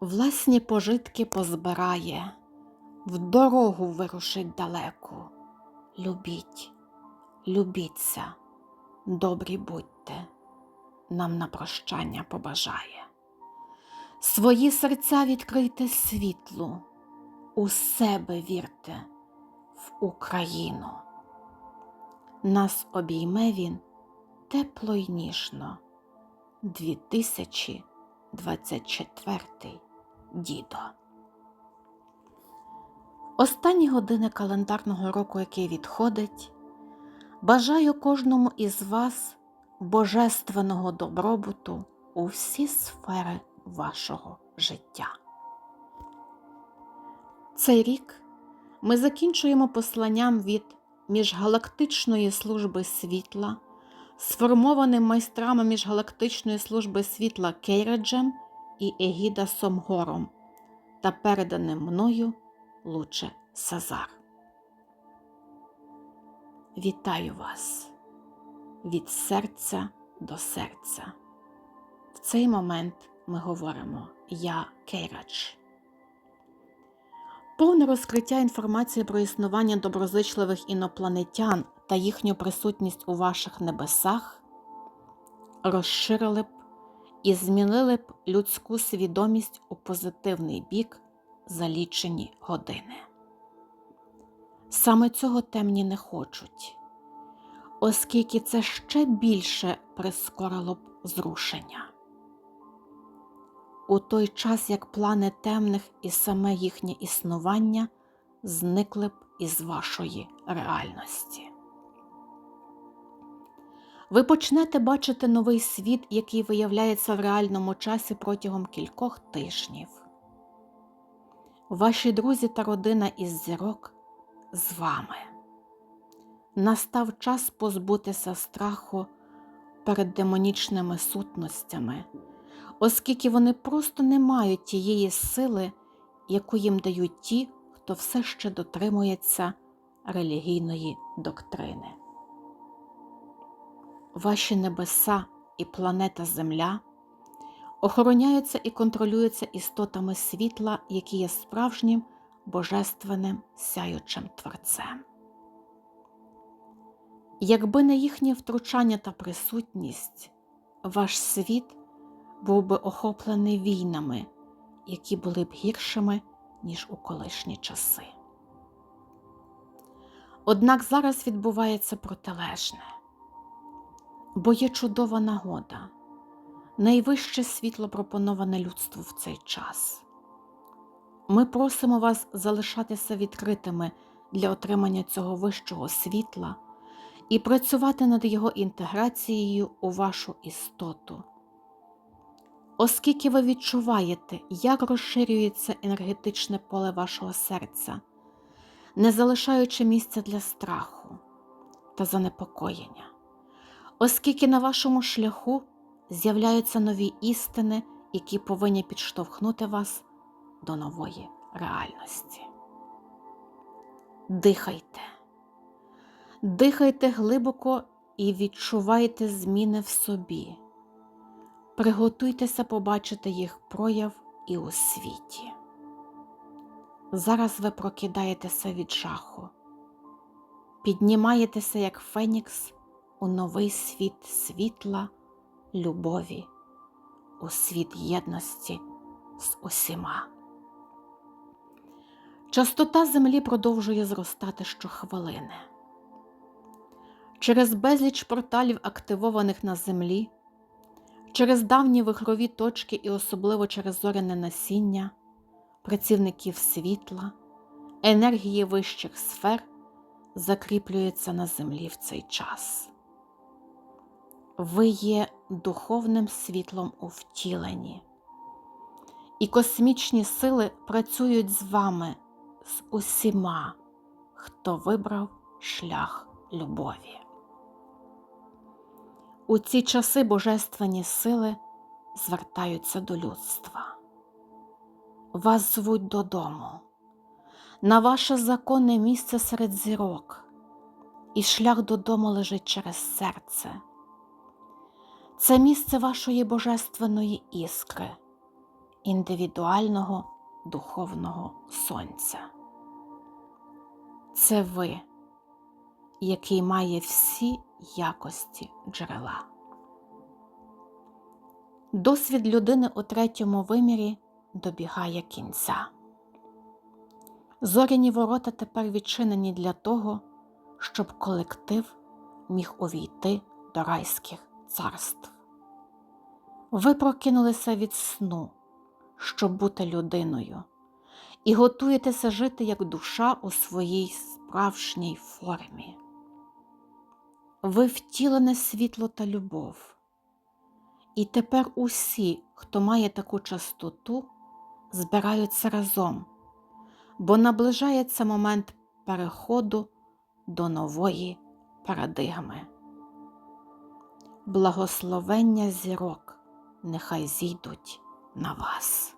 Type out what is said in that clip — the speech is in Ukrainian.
власні пожитки позбирає, в дорогу вирушить далеку. Любіть, любіться, добрі будьте, нам на прощання побажає. Свої серця відкрийте світлу, у себе вірте, в Україну. Нас обійме він тепло й ніжно. 2024 дідо. Останні години календарного року, який відходить, бажаю кожному із вас божественного добробуту у всі сфери вашого життя. Цей рік ми закінчуємо посланням від міжгалактичної служби світла, сформованим майстрами міжгалактичної служби світла Кейраджем і Егіда Сомгором та переданим мною Луче Сазар. Вітаю вас від серця до серця. В цей момент ми говоримо Я Кейрадж. Повне розкриття інформації про існування доброзичливих інопланетян та їхню присутність у ваших небесах розширили і змінили б людську свідомість у позитивний бік за лічені години. Саме цього темні не хочуть, оскільки це ще більше прискорило б зрушення. У той час як плани темних і саме їхнє існування зникли б із вашої реальності. Ви почнете бачити новий світ, який виявляється в реальному часі протягом кількох тижнів. Ваші друзі та родина із зірок з вами. Настав час позбутися страху перед демонічними сутностями, оскільки вони просто не мають тієї сили, яку їм дають ті, хто все ще дотримується релігійної доктрини. Ваші небеса і планета Земля охороняються і контролюються істотами світла, які є справжнім божественним сяючим творцем. Якби не їхнє втручання та присутність, ваш світ був би охоплений війнами, які були б гіршими, ніж у колишні часи. Однак зараз відбувається протилежне, бо є чудова нагода, найвище світло пропоноване людству в цей час. Ми просимо вас залишатися відкритими для отримання цього вищого світла і працювати над його інтеграцією у вашу істоту. Оскільки ви відчуваєте, як розширюється енергетичне поле вашого серця, не залишаючи місця для страху та занепокоєння, оскільки на вашому шляху з'являються нові істини, які повинні підштовхнути вас до нової реальності. Дихайте, дихайте глибоко і відчувайте зміни в собі. Приготуйтеся побачити їх прояв і у світі. Зараз ви прокидаєтеся від жаху, піднімаєтеся як Фенікс у новий світ світла, любові, у світ єдності з усіма. Частота землі продовжує зростати щохвилини. Через безліч порталів, активованих на землі, через давні вихрові точки і особливо через зоряне насіння, працівників світла, енергії вищих сфер закріплюються на землі в цей час. Ви є духовним світлом у втіленні, і космічні сили працюють з вами, з усіма, хто вибрав шлях любові. У ці часи божественні сили звертаються до людства. Вас звуть додому, на ваше законне місце серед зірок, і шлях додому лежить через серце. Це місце вашої божественної іскри, індивідуального духовного сонця. Це ви, який має всі якості джерела. Досвід людини у третьому вимірі добігає кінця. Зоряні ворота тепер відчинені для того, щоб колектив міг увійти до райських царств. Ви прокинулися від сну, щоб бути людиною, і готуєтеся жити як душа у своїй справжній формі. Ви втілене світло та любов. І тепер усі, хто має таку частоту, збираються разом, бо наближається момент переходу до нової парадигми. Благословення зірок нехай зійдуть на вас.